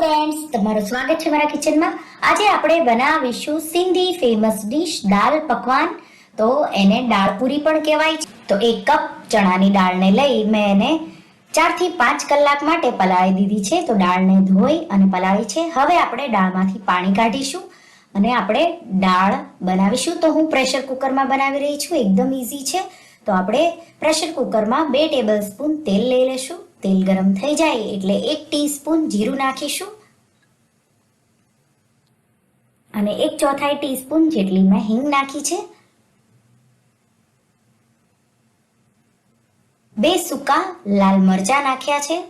Friends તમારું સ્વાગત છે મારા કિચનમાં આજે આપણે બનાવીશું સિંધી ફેમસ ડીશ દાલ પકવાન. તો એને દાળ પૂરી પણ કહેવાય છે. તો એક કપ ચણાની દાળને લઈ મેં એને ચારથી પાંચ કલાક માટે પલાળી દીધી છે. તો દાળને ધોઈ અને પલાળી છે. હવે આપણે દાળમાંથી પાણી કાઢીશું અને આપણે દાળ બનાવીશું. તો હું પ્રેશર કુકરમાં બનાવી રહી છું. એકદમ ઇઝી છે. તો આપણે પ્રેશર કુકરમાં બે ટેબલ સ્પૂન તેલ લઈ લેશું તેલ ગરમ થઈ જાય એટલે એક ટીસ્પૂન જીરું નાખીશું. અને એક ચોથાઈ ટીસ્પૂન જેટલી મેં હિંગ નાખી છે. બે સૂકા લાલ મરચા નાખ્યા છે.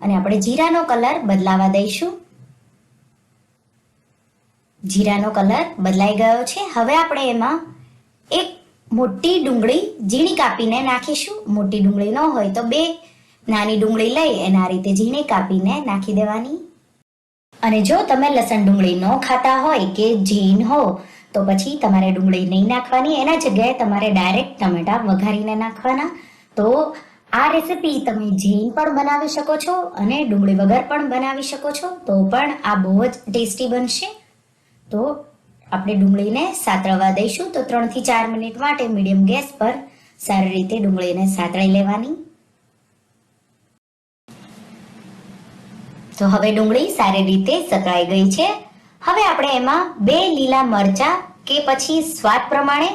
અને આપણે જીરાનો કલર બદલાવા દઈશું. જીરાનો કલર બદલાઈ ગયો છે. હવે આપણે એમાં એક મોટી ડુંગળી ઝીણી કાપીને નાખીશું. મોટી ડુંગળી ન હોય તો બે નાની ડુંગળી લઈ એના રીતે ઝીણી કાપીને નાખી દેવાની. અને જો તમે લસણ ડુંગળી ન ખાતા હોય કે ઝીણ હો, તો પછી તમારે ડુંગળી નહીં નાખવાની. એના જગ્યાએ તમારે ડાયરેક્ટ ટમેટા વઘારીને નાખવાના. તો આ રેસીપી તમે જીન પણ બનાવી શકો છો અને ડુંગળી વગર પણ બનાવી શકો છો. તો પણ આ બહુ જ ટેસ્ટી બનશે. તો આપણે ડુંગળીને સાતળવા દઈશું. તો ત્રણથી ચાર મિનિટ માટે મીડિયમ ગેસ પર સારી રીતે ડુંગળીને સાતળી લેવાની. તો હવે ડુંગળી સારી રીતે સતળાઈ ગઈ છે. હવે આપણે એમાં બે લીલા મરચા કે પછી સ્વાદ પ્રમાણે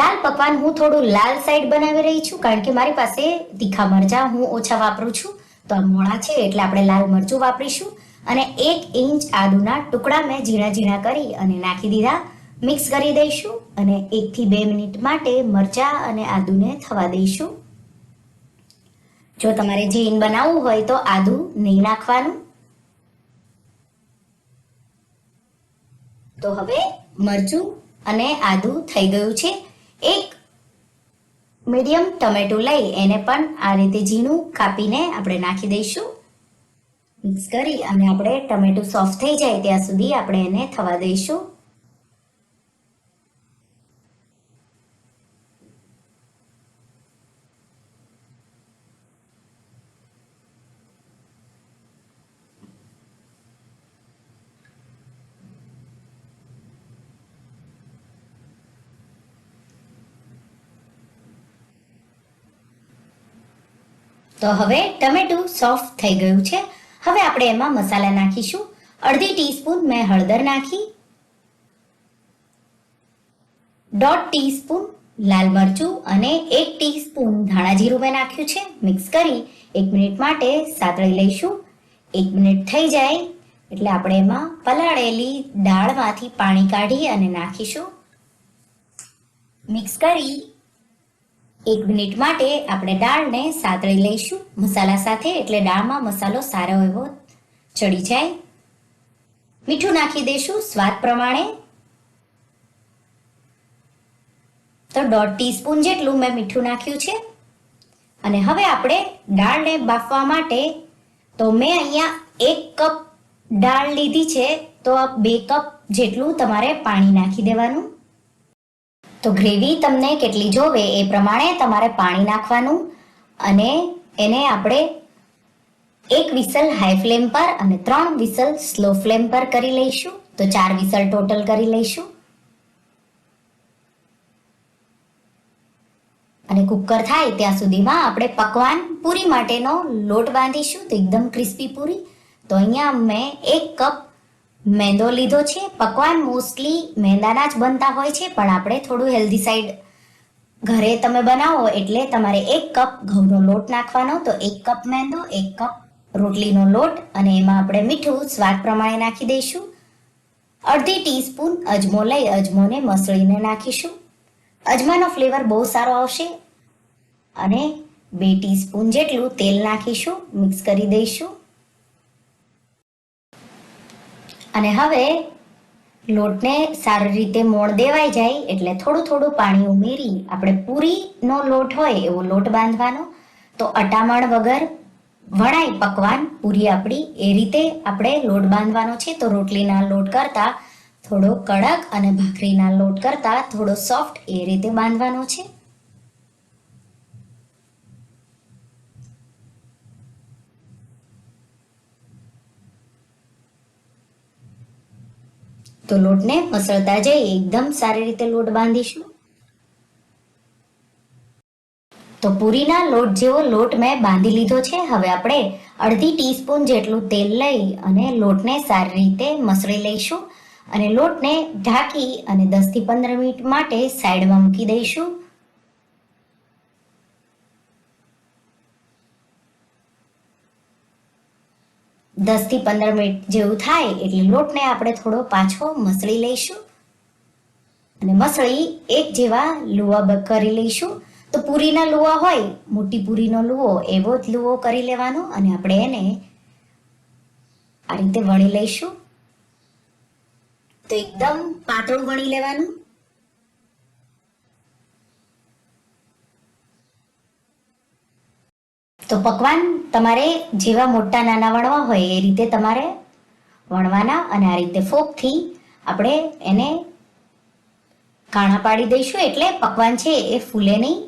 દાલ પકવાન હું થોડું લાલ સાઈડ બનાવી રહી છું કારણ કે મારી પાસે તીખા મરચા હું ઓછા વાપરું છું. તો આ મોળા છે એટલે આપણે લાલ મરચું વાપરીશું અને એક ઇંચ આદુના ટુકડા મેં ઝીણા ઝીણા કરી અને નાખી દીધા. મિક્સ કરી દઈશું અને એકથી બે મિનિટ માટે મરચા અને આદુને થવા દઈશું. જો તમારે જીન બનાવવું હોય તો આદુ નહીં નાખવાનું. તો હવે મરચું અને આદુ થઈ ગયું છે. એક મીડિયમ ટમેટું લઈ એને પણ આ રીતે ઝીણું કાપીને આપણે નાખી દઈશું. મિક્સ કરી અને આપણે ટમેટું સોફ્ટ થઈ જાય ત્યાં સુધી આપણે એને થવા દઈશું. તો હવે ટમેટું સોફ્ટ થઈ ગયું છે. હવે આપણે એમાં મસાલા નાખીશું. અડધી ટીસ્પૂન મેં હળદર નાખી. દોઢ ટીસ્પૂન લાલ મરચું અને એક ટીસ્પૂન ધાણા જીરું મેં નાખ્યું છે. મિક્સ કરી એક મિનિટ માટે સાતળી લઈશું. એક મિનિટ થઈ જાય એટલે આપણે એમાં પલાળેલી દાળમાંથી પાણી કાઢી અને નાખીશું. મિક્સ કરી એક મિનિટ માટે આપણે દાળને સાતળી લઈશું. મસાલા સાથે, એટલે દાળમાં મસાલો સારો એવો ચડી જાય. મીઠું નાખી દઈશું સ્વાદ પ્રમાણે. તો દોઢ ટીસ્પૂન જેટલું મેં મીઠું નાખ્યું છે. અને હવે આપણે દાળને બાફવા માટે, તો મેં અહીંયા એક કપ દાળ લીધી છે, તો બે કપ જેટલું તમારે પાણી નાખી દેવાનું. તો ગ્રેવી તમને કેટલી જોવે એ પ્રમાણે તમારે પાણી નાખવાનું અને એને આપણે એક વિસલ હાઈ ફ્લેમ પર અને ત્રણ વિસલ સ્લો ફ્લેમ પર કરી લઈશું. તો ચાર વિસલ ટોટલ કરી લઈશું. અને કુકર થાય ત્યાં સુધીમાં આપણે પકવાન પૂરી માટેનો લોટ બાંધીશું. તો એકદમ ક્રિસ્પી પૂરી. તો અહીંયા મેં એક કપ મેંદો લીધો છે. પકવાન મોસ્ટલી મેંદાના જ બનતા હોય છે, પણ આપણે થોડું હેલ્ધી સાઈડ ઘરે તમે બનાવો એટલે તમારે એક કપ ઘઉંનો લોટ નાખવાનો. તો એક કપ મેંદો, એક કપ રોટલીનો લોટ અને એમાં આપણે મીઠું સ્વાદ પ્રમાણે નાખી દઈશું. અડધી ટીસ્પૂન અજમો લઈ અજમોને મસળીને નાખીશું. અજમાનો ફ્લેવર બહુ સારો આવશે અને બે ટીસ્પૂન જેટલું તેલ નાખીશું મિક્સ કરી દઈશું. અને હવે લોટને સારી રીતે મોણ દેવાઈ જાય એટલે થોડું થોડું પાણી ઉમેરી આપણે પૂરીનો લોટ હોય એવો લોટ બાંધવાનો. તો અટામણ વગર વણાય પકવાન પૂરી આપણી એ રીતે આપણે લોટ બાંધવાનો છે. તો રોટલીના લોટ કરતાં થોડો કડક અને ભાખરીના લોટ કરતાં થોડો સોફ્ટ એ રીતે બાંધવાનો છે. તો લોટને મસળતા જઈ એકદમ સારી રીતે લોટ બાંધીશું. તો પૂરીના લોટ જેવો લોટ મેં બાંધી લીધો છે. હવે આપણે અડધી ટીસ્પૂન જેટલું તેલ લઈ અને લોટને સારી રીતે મસળી લઈશું અને લોટને ઢાંકી અને દસથી પંદર મિનિટ માટે સાઈડમાં મૂકી દઈશું. દસથી પંદર મિનિટ જેવું થાય એટલે લોટને આપણે થોડો પાછો મસળી લઈશું. અને મસળી એક જેવા લુવા કરી લઈશું. તો પૂરીના લુવા હોય, મોટી પૂરીનો લુવો, એવો જ લુવો કરી લેવાનો અને આપણે એને આ રીતે વણી લઈશું. તો એકદમ પાતળું વણી લેવાનું. તો પકવાન તમારે જેવા મોટા નાના વણવા હોય એ રીતે તમારે વણવાના અને આ રીતે ફોકથી આપણે એને કાણા પાડી દઈશું. એટલે પકવાન છે એ ફૂલે નહીં.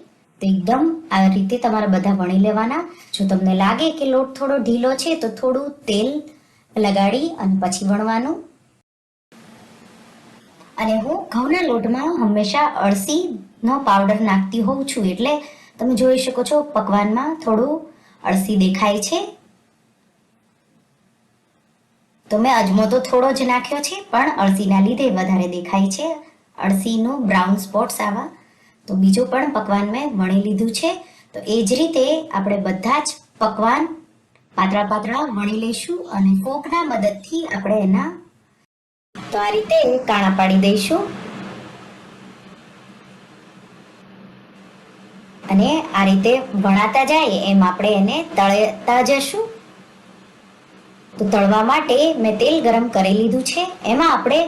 તો એકદમ આ રીતે તમારે બધા વણી લેવાના. જો તમને લાગે કે લોટ થોડો ઢીલો છે, તો થોડું તેલ લગાડી અને પછી વણવાનું. અને હું ઘઉંના લોટમાં હંમેશા અળસીનો પાવડર નાખતી હોઉં છું. એટલે તમે જોઈ શકો છો પકવાનમાં થોડું અળસી દેખાય છે? તો મેં અજમો તો થોડો જ નાખ્યો છે, પણ અળસીના લીધે વધારે દેખાય છે. અળસીનું બ્રાઉન સ્પોટ્સ આવા. તો બીજું પણ પકવાન મેં વણી લીધું છે. તો એ જ રીતે આપણે બધા જ પકવાન પાતળા પાતળા વણી લઈશું અને ફોકના મદદથી આપણે એના તો આ રીતે કાણા પાડી દઈશું. અને આ રીતે વણાતા જાય એમ આપણે એને તળતા જશું. તો તળવા માટે મેં તેલ ગરમ કરી લીધું છે. એમાં આપણે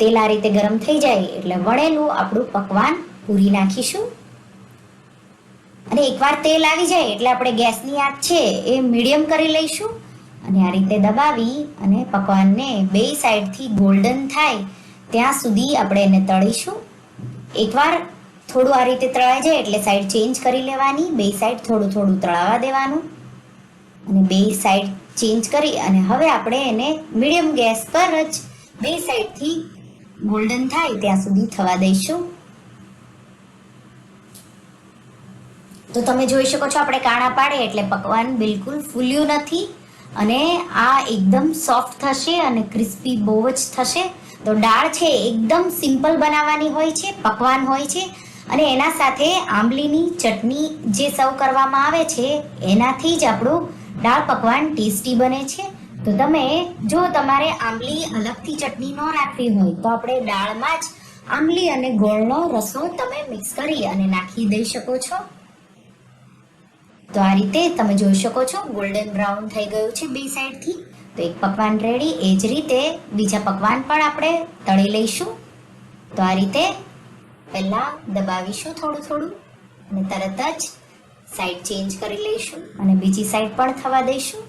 તેલ આ રીતે ગરમ થઈ જાય એટલે વણેલું આપણું પકવાન પૂરી નાખીશું. અને એકવાર તેલ આવી જાય એટલે આપણે ગેસની આંચ છે એ મીડિયમ કરી લઈશું. અને આ રીતે દબાવી અને પકવાનને બે સાઈડથી ગોલ્ડન થાય ત્યાં સુધી આપણે એને તળીશું. એકવાર થોડું આ રીતે તળાઈ જાય એટલે સાઈડ ચેન્જ કરી લેવાની. બે સાઈડ થોડું થોડું તળાવા દેવાનું. અને બે સાઈડ ચેન્જ કરી અને હવે આપણે એને મીડિયમ ગેસ પર જ બે સાઈડથી ગોલ્ડન થાય ત્યાં સુધી થવા દઈશું. તો તમે જોઈ શકો છો આપણે કાણા પાડે એટલે પકવાન બિલકુલ ફૂલ્યું નથી. અને આ એકદમ સોફ્ટ થશે અને ક્રિસ્પી બહુ જ થશે. તો દાળ છે એકદમ સિમ્પલ બનાવવાની હોય છે, પકવાન હોય છે. અને એના સાથે આંબલીની ચટણી જે સર્વ કરવામાં આવે છે, એનાથી જ આપણું દાળ પકવાન ટેસ્ટી બને છે. તો તમે, જો તમારે આંબલી અલગથી ચટણી ન રાખવી હોય, તો આપણે દાળમાં જ આંબલી અને ગોળનો રસો તમે મિક્સ કરી અને નાખી દઈ શકો છો. તો આ રીતે તમે જોઈ શકો છો, ગોલ્ડન બ્રાઉન થઈ ગયું છે બે સાઈડથી. તો એક પકવાન રેડી, એ જ રીતે બીજા પકવાન પણ આપણે તળી લઈશું. તો આ રીતે પહેલા દબાવીશું થોડું થોડું અને તરત જ સાઈડ ચેન્જ કરી લઈશું અને બીજી સાઈડ પણ થવા દઈશું.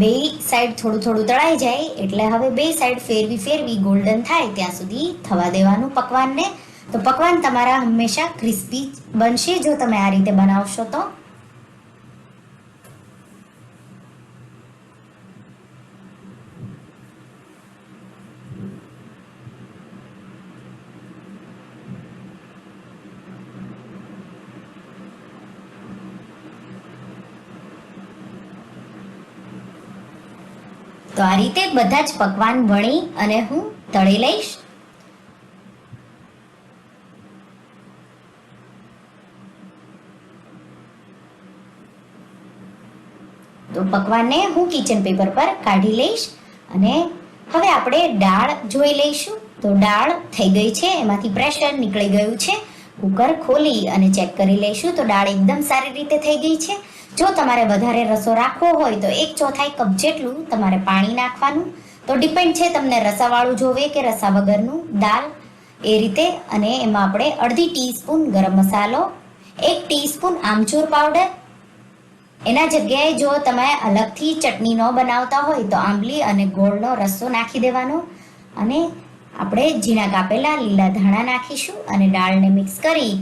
બે સાઈડ થોડું થોડું તળાઈ જાય એટલે હવે બે સાઈડ ફેરવી ફેરવી ગોલ્ડન થાય ત્યાં સુધી થવા દેવાનું પકવાનને. તો પકવાન તમારા હંમેશા ક્રિસ્પી બનશે જો તમે આ રીતે બનાવશો તો. તો આ રીતે બધા જ પકવાન વણી અને હું તળી લઈશ. તો પકવાનને હું કિચન પેપર પર કાઢી લઈશ અને હવે આપણે દાળ જોઈ લઈશું. તો દાળ થઈ ગઈ છે, એમાંથી પ્રેશર નીકળી ગયું છે. કુકર ખોલી અને ચેક કરી લઈશું. તો દાળ એકદમ સારી રીતે થઈ ગઈ છે. જો તમારે વધારે રસો રાખવો હોય તો એક ચોથાઈ કપ જેટલું તમારે પાણી નાખવાનું. તો ડિપેન્ડ છે તમને રસાવાળું જોવે કે રસા વગરનું. દાળ એ રીતે અને એમાં આપણે અડધી ટીસ્પૂન ગરમ મસાલો, એક ટીસ્પૂન આમચૂર પાવડર. એના જગ્યાએ જો તમે અલગથી ચટણી ન બનાવતા હોય તો આંબલી અને ગોળનો રસો નાખી દેવાનો. અને આપણે ઝીણા કાપેલા લીલા ધાણા નાખીશું અને દાળને મિક્સ કરી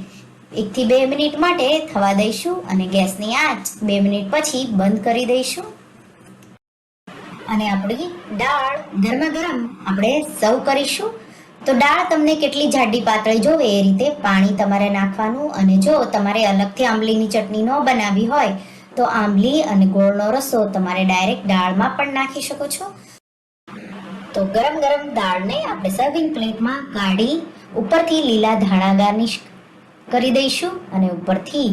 એકથી બે મિનિટ માટે થવા દઈશું અને ગેસની આંચ બે મિનિટ પછી બંધ કરી દઈશું. અને આપણી દાળ ગરમા ગરમ આપણે સર્વ કરીશું. તો દાળ તમને કેટલી જાડી પાતળી જોવે એ રીતે પાણી તમારે નાખવાનું અને જો તમારે અલગથી આંબલીની ચટણી ન બનાવવી હોય, તો આંબલી અને ગોળનો રસો તમારે ડાયરેક્ટ દાળમાં પણ નાખી શકો છો. તો ગરમ ગરમ દાળને આપણે સર્વિંગ પ્લેટમાં કાઢી ઉપરથી લીલા ધાણા ગાર્નિશ કરી દઈશું અને ઉપરથી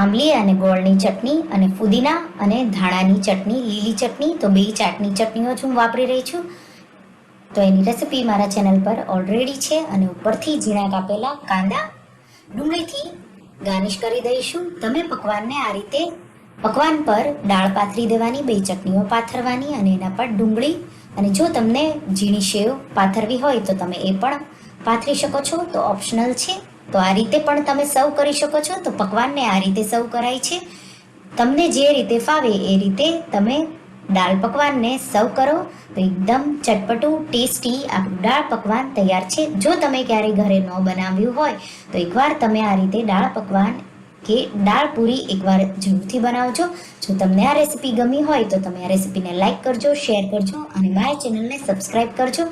આંબલી અને ગોળની ચટણી અને ફુદીના અને ધાણાની ચટણી, લીલી ચટણી, તો બે ચાટની ચટણીઓ જ હું વાપરી રહી છું. તો એની રેસિપી મારા ચેનલ પર ઓલરેડી છે અને ઉપરથી ઝીણા કાપેલા કાંદા ડુંગળીથી ગાર્નિશ કરી દઈશું. તમે પકવાનને આ રીતે પકવાન પર દાળ પાથરી દેવાની, બે ચટણીઓ પાથરવાની અને એના પર ડુંગળી અને જો તમને ઝીણી શેવ પાથરવી હોય તો તમે એ પણ પાથરી શકો છો. તો ઓપ્શનલ છે. તો આ રીતે પણ તમે સર્વ કરી શકો છો. તો પકવાનને આ રીતે સર્વ કરાય છે. તમને જે રીતે ફાવે એ રીતે તમે દાળ પકવાનને સર્વ કરો. તો એકદમ ચટપટું, ટેસ્ટી આપણું દાળ પકવાન તૈયાર છે. જો તમે ક્યારેય ઘરે ન બનાવ્યું હોય, તો એકવાર તમે આ રીતે દાળ પકવાન કે દાળ પૂરી એકવાર જરૂરથી બનાવજો. જો તમને આ રેસીપી ગમી હોય, તો તમે આ રેસીપીને લાઇક કરજો, શેર કરજો અને મારી ચેનલને સબસ્ક્રાઈબ કરજો.